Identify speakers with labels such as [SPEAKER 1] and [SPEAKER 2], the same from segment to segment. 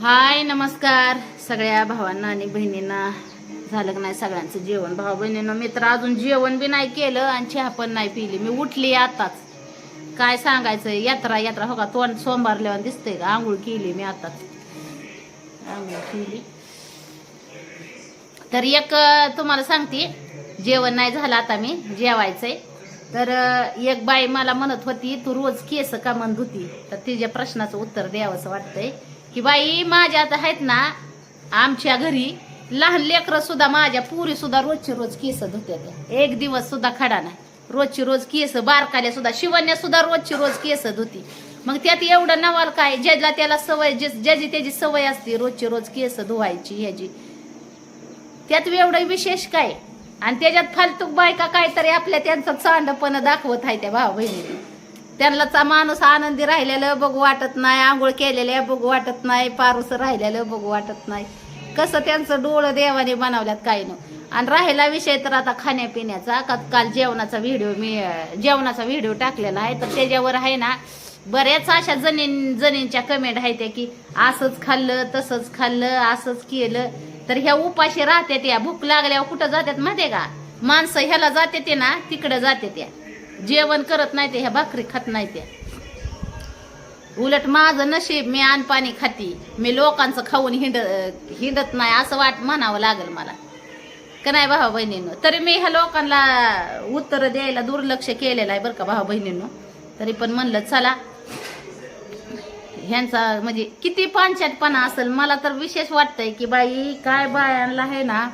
[SPEAKER 1] हाय नमस्कार. सगळ्या भावांना आणि बहिणींना झालं का नाही सगळ्यांचं जेवण? भाऊ बहिणींना मित्र अजून जेवण बी नाही केलं आणि चहा पण नाही पिली. मी उठली आताच. काय सांगायचं यात्रा यात्रा. हो का? तोंड सोमवारल्यावर दिसतंय का? आंघोळ केली मी आताच. आंघोळ केली. तर एक तुम्हाला सांगते. जेवण नाही झालं आता मी. जेवायचंय. तर एक बाई मला म्हणत होती तू रोज केस का म्हणत होती तर तिच्या प्रश्नाचं उत्तर द्यावंसं वाटतंय. की बाई माझ्या आता आहेत ना आमच्या घरी लहान लेकरं सुद्धा माझ्या पुरी सुद्धा रोजची रोज केस धुत्या त्या एक दिवस सुद्धा खडा नाही. रोजची रोज केस बारकाल्या सुद्धा शिवण्या सुद्धा रोजची रोज केस धुती. मग त्यात एवढं नवाल काय? ज्याला त्याला सवय जे- ज्याची त्याची सवय असते रोजची रोज केस धुवायची ह्याची. त्यात एवढं विशेष काय? आणि त्याच्यात फालतूक बायका काहीतरी आपल्या त्यांचं चांडपणा दाखवत आहे त्या भाऊ बहिणी त्यांना माणूस आनंदी राहिलेलं बघू वाटत नाही. आंघोळ केलेल्या बघू वाटत नाही. पारूस राहिलेलं बघू वाटत नाही. कसं त्यांचं डोळं देवाने बनवल्यात काही न आणि राहिला विषय तर आता खाण्यापिण्याचा. का काल जेवणाचा व्हिडिओ मी जेवणाचा व्हिडिओ टाकलेला आहे. तर त्याच्यावर आहे ना बऱ्याच अशा जणीं जणींच्या कमेंट आहेत त्या की असंच खाल्लं तसंच खाल्लं असंच केलं. तर ह्या उपाशी राहते त्या भूक लागल्यावर कुठं जातात माहिती का? माणसं ह्याला जाते ते ना तिकडं जाते त्या जेवण करत नाही ते ह्या भाकरी खात नाही त्या. उलट माझं नशीब मी अनपाणी खाती. मी लोकांचं खाऊन हिंड हिंडत नाही असं वाट म्हणावं लागेल मला. का नाही भाऊ बहिणीनं? तरी मी ह्या लोकांना उत्तर द्यायला दुर्लक्ष केलेलं आहे बरं का भाऊ बहिणींनो. तरी पण म्हणलं चला ह्यांचा म्हणजे किती पांचाटपणा असेल मला तर विशेष वाटतंय की बाई काय बायांना आहे ना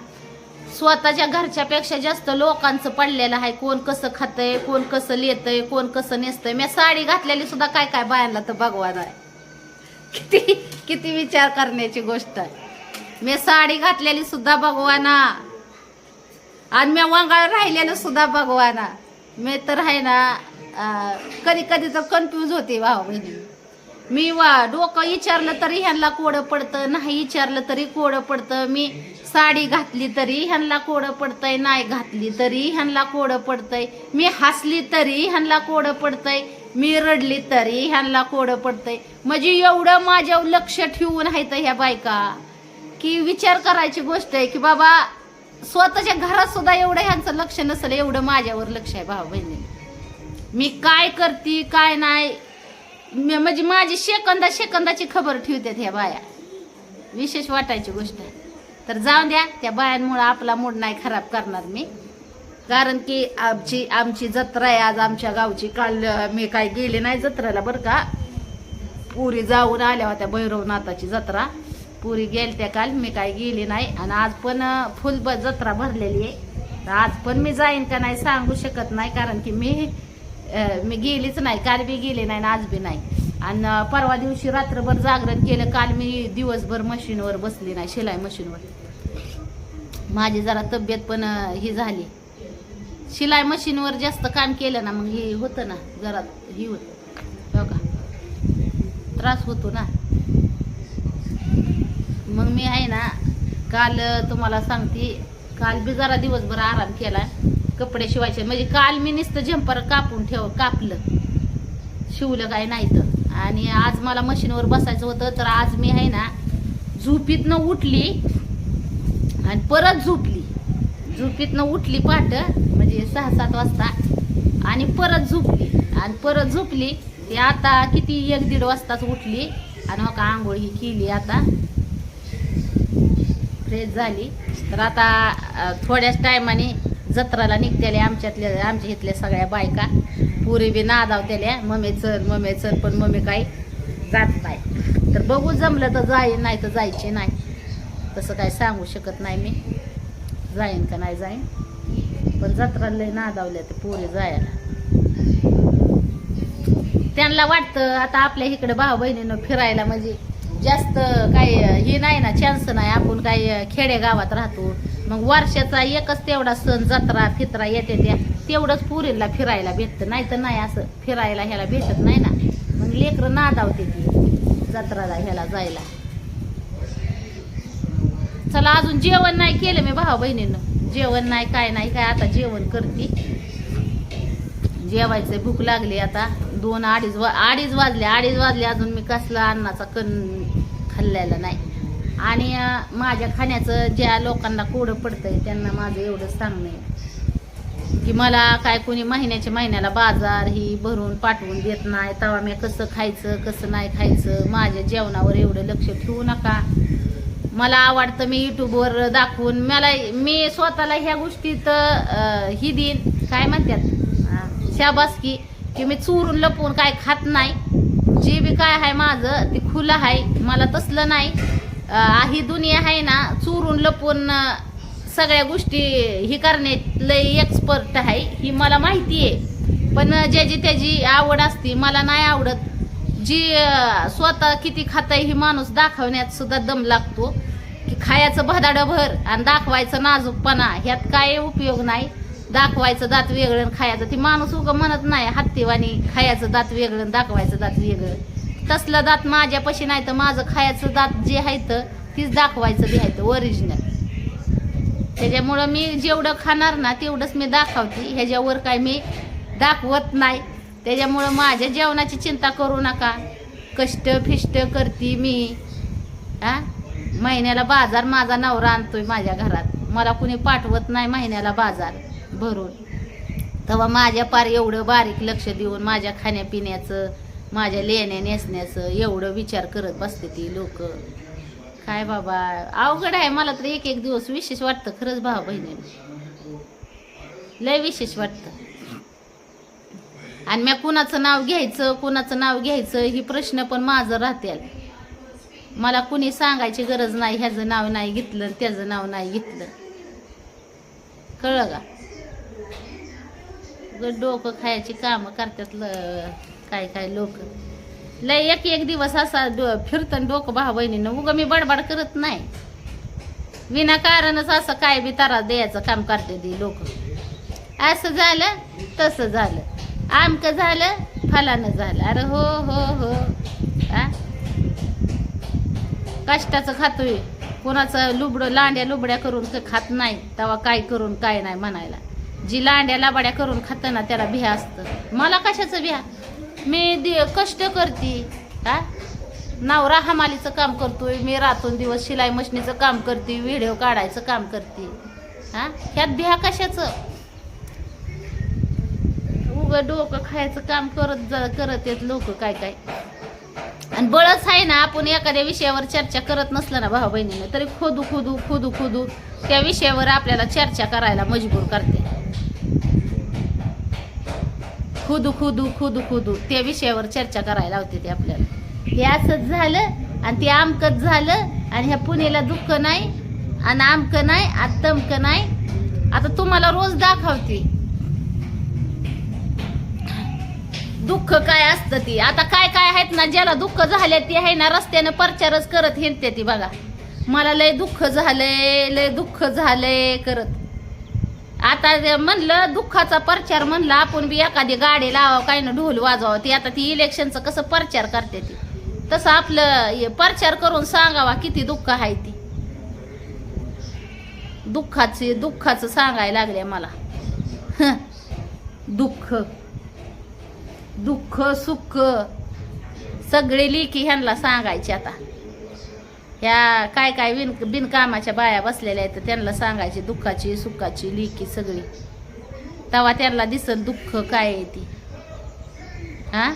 [SPEAKER 1] स्वतःच्या घरच्यापेक्षा जास्त लोकांचं पडलेलं आहे. कोण कसं खातंय कोण कसं लिहितंय कोण कसं नेसतंय. मी साडी घातलेली सुद्धा काय काय बायांना तर भगवान आहे. किती किती विचार करण्याची गोष्ट आहे. मी साडी घातलेली सुद्धा भगवाना आणि मी वंगाळ राहिलेलं सुद्धा भगवाना मी तर आहे ना कधी कधी तर कन्फ्यूज होते भाऊ बहिणी. मी वा डोकं विचारलं तरी ह्यांना कोडं पडतं नाही विचारलं तरी कोडं पडतं. मी साडी घातली तरी ह्यांना कोडं पडतंय नाही घातली तरी ह्यांना कोडं पडतंय. मी हसली तरी ह्यांना कोडं पडतंय मी रडली तरी ह्यांना कोडं पडतंय. म्हणजे एवढं माझ्यावर लक्ष ठेवून आहेत ह्या बायका. की विचार करायची गोष्ट आहे की बाबा स्वतःच्या घरात सुद्धा एवढं ह्यांचं लक्ष नसेल एवढं माझ्यावर लक्ष आहे भाऊ बहिणी. मी काय करते काय नाही म्हणजे माझी शेकंदा शेकंदाची खबर ठेवतात ह्या बाया. विशेष वाटायची गोष्ट. तर जाऊ द्या त्या बायांमुळे आपला मूड नाही खराब करणार मी. कारण की आमची आमची जत्रा आहे आज आमच्या गावची काल मी काय गेले नाही जत्रेला बरं का. पुरी जाऊन आल्या होत्या भैरवनाथाची जत्रा. पुरी गेलत्या काल मी काय गेली नाही. आणि आज पण फुल ब जत्रा भरलेली आहे. तर आज पण मी जाईन का नाही सांगू शकत नाही कारण की मी मी गेलीच नाही काल बी गेले नाही आज बी नाही. आणि परवा दिवशी रात्रभर जागरण केलं काल मी दिवसभर मशीनवर बसली नाही शिलाई मशीनवर. माझी जरा तब्येत पण ही झाली. शिलाई मशीनवर जास्त काम केलं ना मग हे होतं ना जरा ही होतं. हो का? त्रास होतो ना. मग मी आहे ना काल तुम्हाला सांगते काल बी जरा दिवसभर आराम केला. कपडे शिवायचे. म्हणजे काल मी नुसतं झंपर कापून ठेव कापलं. शिवलं काय नाही तर. आणि आज मला मशीनवर बसायचं होतं तर आज मी आहे ना झोपीतनं उठली आणि परत झोपली. झोपीतनं उठली पाट म्हणजे सहा सात वाजता आणि परत झोपली. आणि परत झोपली ती आता किती एक दीड वाजताच उठली. आणि मग का आंघोळ ही केली आता. फ्रेश झाली. तर आता थोड्याच टायमाने जत्राला निघतेले आमच्यातल्या आमच्या इथल्या सगळ्या बायका. पुरी बी नादावतेल्या मम्मी चल मम्मी चल पण मम्मी काही जात नाही. तर बघू जमलं तर जाईन नाही तर जायचे नाही. तसं काय सांगू शकत नाही मी. जाईन का नाही जाईन. पण जत्राला नादावल्या ते पुरी जायला. त्यांना वाटतं आता आपल्या इकडे भाऊ बहिणीनं फिरायला म्हणजे जास्त काही हे नाही ना चान्स नाही. आपण काही खेडेगावात राहतो. मग वर्षाचा एकच तेवढा सण जत्रा फित्रा येते त्या तेवढंच पुरीला फिरायला भेटतं. नाही तर नाही असं फिरायला ह्याला भेटत नाही ना. मग लेकरं नादावते ती जत्राला ह्याला जायला. चला अजून जेवण नाही केलं मी भाऊ बहिणीनं. जेवण नाही काय नाही काय आता जेवण करते. जेवायचं भूक लागली आता. दोन अडीच वा अडीच वाजले अडीच वाजले अजून मी कसला अन्नाचा कण खाल्लेला नाही. आणि माझ्या खाण्याचं ज्या लोकांना कोडं पडतंय त्यांना माझं एवढंच सांगणं आहे. की मला काय कोणी महिन्याच्या महिन्याला बाजार ही भरून पाठवून देत नाही तेव्हा मी कसं खायचं कसं नाही खायचं माझ्या जेवणावर एवढं लक्ष ठेवू नका. मला आवडतं मी युट्यूबवर दाखवून मला मी स्वतःला ह्या गोष्टीत ही देईन. काय म्हणतात? शाबासकी की मी चोरून लपवून काय खात नाही. जे बी काय आहे माझं ते खुलं आहे. मला तसलं नाही. ही दुनिया आहे ना चुरून लपून सगळ्या गोष्टी ही करण्यात लय एक्सपर्ट आहे ही मला माहिती आहे. पण ज्याची त्याची आवड असते मला नाही आवडत. जी स्वतः किती खाताय ही माणूस दाखवण्यात सुद्धा दम लागतो. की खायचं भदाडं भर आणि दाखवायचं नाजूकपणा ह्यात काय उपयोग नाही. दाखवायचं दात वेगळं आणि खायचं. ती माणूस उगं म्हणत नाही हत्तीवानी खायचं दात वेगळं दाखवायचं दात वेगळं. तसलं दात माझ्यापाशी नाही तर माझं खायचं दात जे आहे तर तीच दाखवायचं द्यायचं ओरिजिनल त्याच्यामुळं मी जेवढं खाणार ना तेवढंच मी दाखवते. ह्याच्यावर काय मी दाखवत नाही. त्याच्यामुळं माझ्या जेवणाची चिंता करू नका. कष्ट फिष्ट करते मी. हा महिन्याला बाजार माझा नवरा आणतोय माझ्या घरात. मला कुणी पाठवत नाही महिन्याला बाजार भरून. तेव्हा माझ्या पार एवढं बारीक लक्ष देऊन माझ्या खाण्यापिण्याचं माझ्या लेण्या नेसण्याचं एवढं विचार करत बसते ती लोक. काय बाबा अवघड आहे. मला तर एक एक दिवस विशेष वाटतं खरंच भाऊ बहिणी लय विशेष वाटतं. आणि मी कुणाचं नाव घ्यायचं कुणाचं नाव घ्यायचं ही प्रश्न पण माझं राहतील मला कुणी सांगायची गरज नाही ह्याचं नाव नाही घेतलं त्याचं नाव नाही घेतलं. कळलं का? डोकं खायची कामं करतात ल काय काय लोक. लय एक एक दिवस असा डो फिरतं डोकं भाऊ बहिणीनं उगं मी बडबड करत नाही. विनाकारणच असं काय बी तारा द्यायचं काम करते ती लोक. असं झालं तसं झालं. आमकं झालं फलानं झालं. अरे हो हो हो. आ? कष्टाचं खातोय. कोणाचं लुबडं लांड्या लुबड्या करून खात नाही. तेव्हा काय करून काय नाही म्हणायला. जी लांड्या लाबड्या करून खातं ना त्याला भिया असतं. मला कशाचं भिया? मी दि कष्ट करते. हा? नवरा हमालीचं काम करतोय मी रातून दिवस शिलाई मशिनीचं काम करते व्हिडिओ काढायचं काम करते. हा? ह्यात भ्या कशाचं? उग डोकं खायचं काम करत जा करत येत लोक काय काय? आणि बळच आहे ना आपण एखाद्या विषयावर चर्चा करत नसलं ना भाऊ बहिणीनं तरी खोदू खोदू खोदू खोदू त्या विषयावर आपल्याला चर्चा करायला मजबूर करते. खुद खुद खुद खुद. त्या विषयावर चर्चा करायला लावते ते आपल्याला. हे असंच झालं आणि ते आमकच झालं आणि ह्या पुण्याला दुःख नाही आणि आमकं नाही आणि तमकं नाही. आता तुम्हाला रोज दाखवते. दुःख काय असतं ती? आता काय काय आहेत ना ज्याला दुःख झाले ती आहे ना रस्त्यानं प्रचारच करत हिंडते ती बघा. मला लय दुःख झालंय लय दुःख झालंय करत. आता म्हणलं दुःखाचा प्रचार म्हणलं आपण बी एखादी गाडी लावावं काय ना ढोल वाजवावं. ती आता ती इलेक्शनचं कसं प्रचार करते ती. तसं आपलं प्रचार करून सांगावा किती दुःख आहे ती. दुःखाचे दुःखाचं सांगायला लागले मला. दुःख. दुःख सुख. सगळे लेखी ह्यांना सांगायचे आता. ह्या काय काय बिन बिनकामाच्या बाया बसलेल्या आहेत तर त्यांना सांगायची दुःखाची सुखाची लिखी सगळी. तेव्हा त्यांना दिसन दुःख काय आहे ती. हा?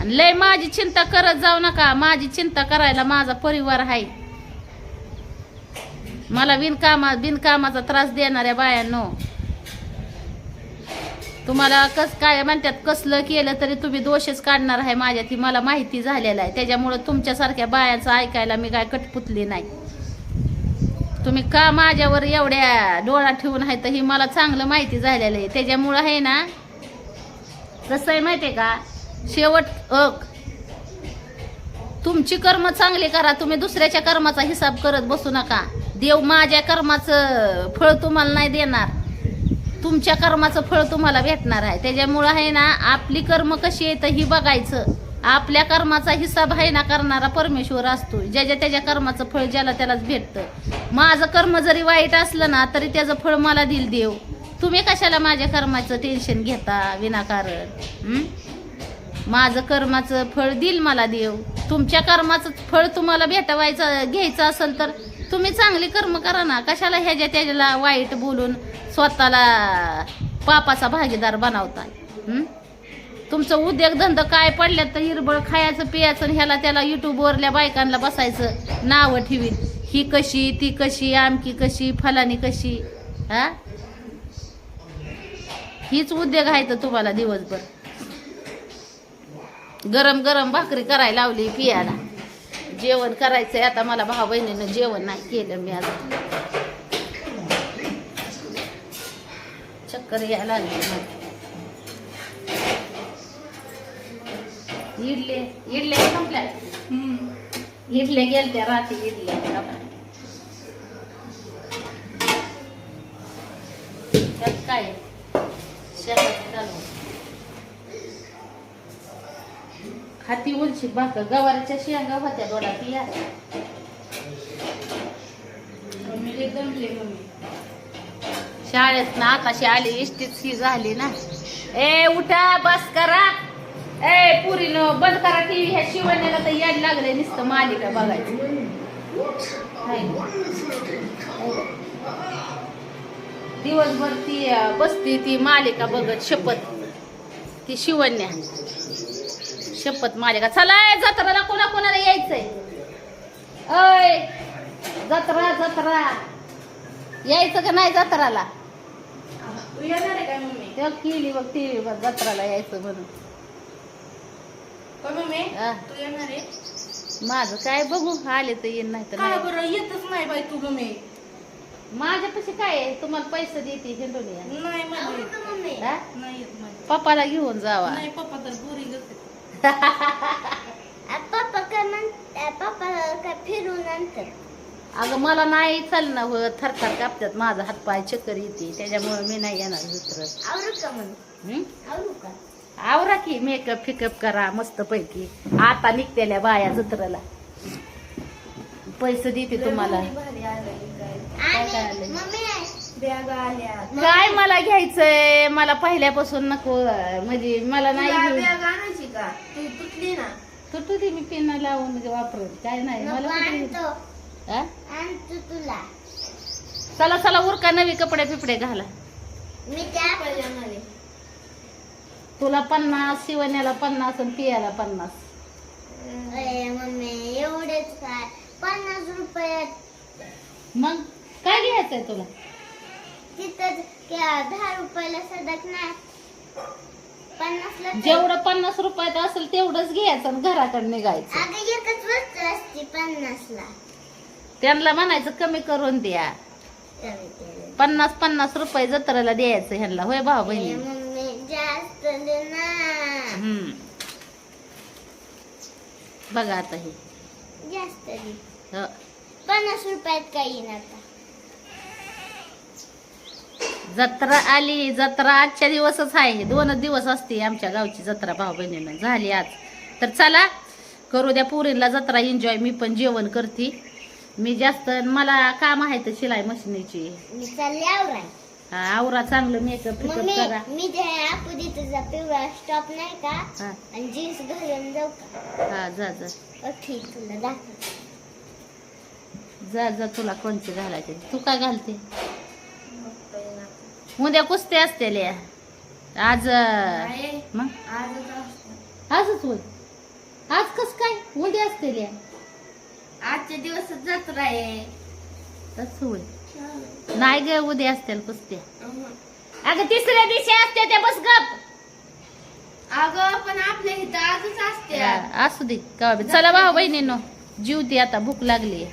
[SPEAKER 1] आणि लय माझी चिंता करत जाऊ नका माझी चिंता करायला माझा परिवार आहे. मला बिनकामा बिनकामाचा त्रास देणाऱ्या बायांनो तुम्हाला कस काय म्हणतात कसलं केलं तरी तुम्ही दोषच काढणार आहे माझ्या ती मला माहिती झालेला आहे. त्याच्यामुळं तुमच्यासारख्या बायांचं ऐकायला मी काय कटपुतली नाही. तुम्ही का माझ्यावर एवढ्या डोळा ठेवून आहे तर ही मला चांगलं माहिती झालेलं आहे. त्याच्यामुळं आहे ना कसं आहे माहिती आहे का? शेवट अक तुमची कर्म चांगली करा तुम्ही दुसऱ्याच्या कर्माचा हिसाब करत बसू नका. देव माझ्या कर्माचं फळ तुम्हाला नाही देणार. तुमच्या कर्माचं फळ तुम्हाला भेटणार आहे. त्याच्यामुळं आहे ना आपली कर्म कशी येतं ही बघायचं. आपल्या कर्माचा हिसाब आहे ना करणारा परमेश्वर असतो. ज्याच्या त्याच्या कर्माचं फळ ज्याला त्यालाच भेटतं. माझं कर्म जरी वाईट असलं ना तरी त्याचं फळ मला दिल देव. तुम्ही कशाला माझ्या कर्माचं टेन्शन घेता विनाकारण? माझं कर्माचं फळ दिल मला देव. तुमच्या कर्माचं फळ तुम्हाला भेटवायचं घ्यायचं असेल तर तुम्ही चांगली कर्म करा ना. कशाला ह्याच्या त्याच्याला वाईट बोलून स्वतःला पापाचा भागीदार बनवताय. तुमचं उद्योगधंदा काय पडल्यात तर हिरबळ खायचं पियाचं आणि ह्याला त्याला युट्यूबवरल्या बायकांना बसायचं नावं ठेवीत ही कशी ती कशी आमकी कशी फलानी कशी हा? हीच उद्योग आहे तर तुम्हाला दिवसभर. गरम गरम भाकरी करायला लावली पियाला. जेवण करायचंय आता मला भाऊ बहिणीनं जेवण नाही केलं मी आता चक्कर यायला लागली. मला. इडले इडले संपल्या इडले गेलत्या रात्री इडले. त्यात काय आहे? शेतात चालू. हाती उलशी भाकर गवारीच्या शेंगा होत्या दोडा पिया शाळेत ना आताशी आली इष्टीच ही झाली ना. ए उठा बस करा. ए पुरीनं बंद करा टीव्ही. ह्या शिवण्याला तर याड लागले नुसतं मालिका बघायचं. दिवसभर ती बसती ती मालिका बघत शपथ. ती शिवण्या. शपथ मालिका. चला जत्राला कोणा कोणाला यायचंय? अय जत्रा जत्रा. यायचं का नाही जत्राला
[SPEAKER 2] तू येणार आहे काय मम्मी
[SPEAKER 1] तेव्हा केली बघ टीव्ही बघ जत्राला यायचं म्हणून.
[SPEAKER 2] का मम्मी
[SPEAKER 1] हा.
[SPEAKER 2] तू येणार आहे?
[SPEAKER 1] माझं काय बघू आले तर येईन नाही तर
[SPEAKER 2] काय
[SPEAKER 1] नाही.
[SPEAKER 2] बरं येतच नाही बाई तू मम्मी
[SPEAKER 1] माझ्यापाशी काय आहे? तुम्हाला पैसे देते हिंडून या
[SPEAKER 2] नाही
[SPEAKER 1] हा?
[SPEAKER 2] नाही येत माझी
[SPEAKER 1] पप्पाला घेऊन जावा.
[SPEAKER 2] नाही पप्पा तर बोरिंग
[SPEAKER 3] पप्पा काय फिरून आणतात?
[SPEAKER 1] अगं मला नाही चालणं हो थरथर कापतात. माझा हात पाय चक्कर येते. त्याच्यामुळे मी नाही येणार दुसरं.
[SPEAKER 3] आवरू का म्हणून
[SPEAKER 1] हं?
[SPEAKER 3] आवरू का?
[SPEAKER 1] आवरा की. मेकअप फिकअप करा. मस्त पैकी आता निघतेल्या बाया जत्राला. पैसे देते तुम्हाला.
[SPEAKER 2] काय?
[SPEAKER 1] काय काय
[SPEAKER 3] आणि
[SPEAKER 1] आलंय?
[SPEAKER 3] मम्मी.
[SPEAKER 2] बॅग आल्या.
[SPEAKER 1] काय मला घ्यायचंय? मला पहिल्यापासून नको. म्हणजे मला नाही
[SPEAKER 2] तुला
[SPEAKER 1] घेऊ.
[SPEAKER 2] बॅग आणायची का? तू तुटली ना.
[SPEAKER 1] तुटू दे मी पेन लावून वापरत काय नाही. मला
[SPEAKER 3] तुला.
[SPEAKER 1] चला चला उरका नवी कपडे पिपडे घाला.
[SPEAKER 3] मी त्या
[SPEAKER 2] आणाले
[SPEAKER 1] तुला पन्नास शिवण्याला पन्नास आणि पियाला पन्नास.
[SPEAKER 3] अरे मम्मी एवढेच काय? पन्नास रुपयात.
[SPEAKER 1] मग काय घ्यायचंय तुला?
[SPEAKER 3] तिथं दहा रुपयाला सदक नाही पन्नासला तर-
[SPEAKER 1] जेवढं पन्नास रुपयात असेल तेवढंच घ्यायचं आणि घराकडे निघायचं.
[SPEAKER 3] अगं एकच वस्तू असते पन्नासला.
[SPEAKER 1] त्यांना म्हणायचं कमी करून द्या. पन्नास पन्नास रुपये जत्रेला द्यायचं ह्यांना. होय भाऊ बहिणी? हम्म. बघा आता हे.
[SPEAKER 3] जास्त
[SPEAKER 1] हो.
[SPEAKER 3] पन्नास रुपयात काही
[SPEAKER 1] जत्रा आली. जत्रा आजच्या दिवसच आहे. दोनच दिवस असते आमच्या गावची जत्रा भाऊ बहिणीनं. झाली आज. तर चला करू द्या पुरीला जत्रा. एन्जॉय मी पण जेवण करते. मी जास्त मला काम आहे तर शिलाई मशिनीची.
[SPEAKER 3] मी चालले आवराय
[SPEAKER 1] हा, आवरा चांगलं मेकअप फिकअप करा.
[SPEAKER 3] मी ते तुझा पिवळा स्टॉप नाही का?
[SPEAKER 1] हा.
[SPEAKER 3] आणि जीन्स घालून जाऊ का?
[SPEAKER 1] हा जा जा.
[SPEAKER 3] तुला दाखव
[SPEAKER 1] जा जा तुला कोणते घालायचे? तू काय घालते? उद्या कुस्ती असते आज मग?
[SPEAKER 2] आजच असतं.
[SPEAKER 1] आजच होय. आज कस काय? उद्या असते
[SPEAKER 2] आजच्या दिवसच जत्रा आहे.
[SPEAKER 1] तस होय. नाही ग उद्या असतील कुस्त्या. अगं तिसऱ्या दिवशी असते त्या बस गप.
[SPEAKER 2] अगं पण आपल्या इथं आजच असते
[SPEAKER 1] असू दे का बी. चला भाऊ बहिणीनो जीवती आता भूक लागली